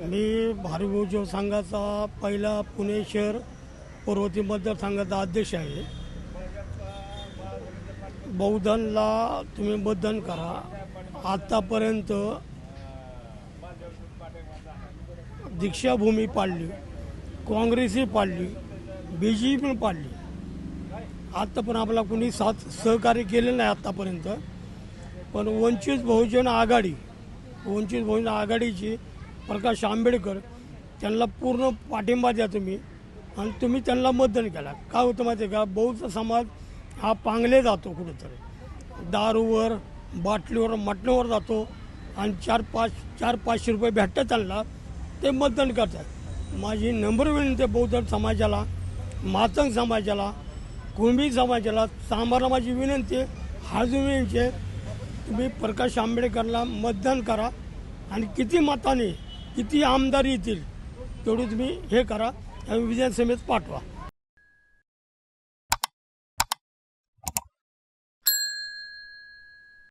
मी भार्गव संघाचा पहिला पुणे शहर पर्वती मतदारसंघाचा अध्यक्ष आहे. बहुधनला तुम्ही मतदान करा. आतापर्यंत दीक्षाभूमी पाडली काँग्रेसही पाडली बी जे पी पण पाडली. आत्ता पण आपला कुणी साथ सहकार्य केलेलं नाही आत्तापर्यंत पण वंचित बहुजन आघाडी वंचित बहुजन आघाडीची प्रकाश आंबेडकर त्यांना पूर्ण पाठिंबा द्या तुम्ही. आणि तुम्ही त्यांना मतदान केला. काय होतं माहिती आहे का? बौद्ध समाज हा पांगले जातो कुठेतरी. दारूवर बाटलीवर मटणावर जातो आणि चार पाच चार पाचशे रुपये भेटतात त्यांना. ते मतदान करतात. माझी नंबर विनंती आहे बौद्ध समाजाला मातंग समाजाला कुणबी समाजाला सांबारला माझी विनंती आहे. हाजू तुम्ही प्रकाश आंबेडकरला मतदान करा. आणि किती मताने किती आमदार येतील तेवढी तुम्ही हे करा. आणि विधानसभेत पाठवा.